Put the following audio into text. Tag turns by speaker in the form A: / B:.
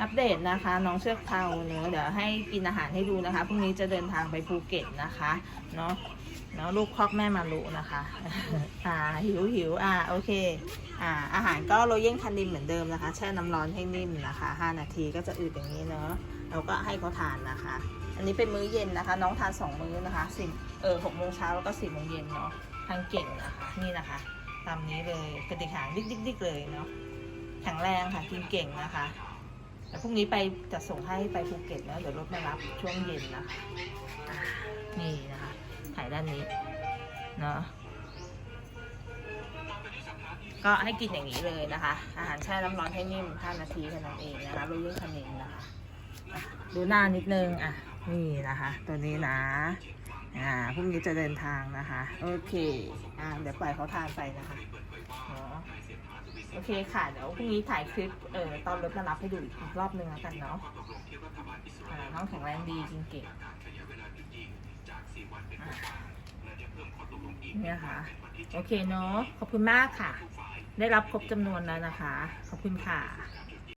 A: อัปเดตนะคะ น้องเชือกเทาเนื้อเดี๋ยวให้กินอาหารให้ดูนะคะพรุ่งนี้จะเดินทางไปภูเก็ตนะคะเนาะเนาะลูกคอกแม่มารุนะคะ อ่าหิวหิวอ่าโอเคอ่าอาหารก็โรเยนคันดินเหมือนเดิมนะคะ แช่น้ำร้อนให้นิ่มนะคะ 5 นาทีก็จะอืดอย่างนี้เนาะเราก็ให้เขาทานนะคะ อันนี้เป็นมื้อเย็นนะคะ น้องทานสองมื้อนะคะสิบเออหกโมงเช้าแล้วก็สี่โมงเย็นเนาะทานเก่งนะคะนี่นะคะ ตามนี้เลยกระดิกหางดิ๊กดิ๊กเลยเนาะแข็งแรงค่ะกินเก่งนะคะ พรุ่งนี้ไปจะส่งให้ไปภูเก็ตแล้วเดี๋ยวรถมารับช่วงเย็นนะคะนี่นะคะถ่ายด้านนี้เนาะก็ให้กินอย่างนี้เลยนะคะ อาหารแช่น้ำร้อนให้นิ่ม 5 นาทีแค่านั้นเองนะคะโรยยื่นคาเมนนะคะดูหน้านิดนึงอะนี่นะคะ ตัวนี้นะอ่าพรุ่งนี้จะเดินทางนะคะ โอเคอ่าเดี๋ยวปล่อยเขาทานไปนะคะ เคค่ะ เดี๋ยวพรุ่งนี้ถ่ายคลิปเอ่อตอนรถมารับให้ดูอีกรอบนึงแล้วกันเนาะน้องแข็งแรงดีจริงเก่งเนี่ยค่ะ โอเคเนาะขอบคุณมากค่ะ ได้รับครบจำนวนแล้วนะคะ ขอบคุณค่ะ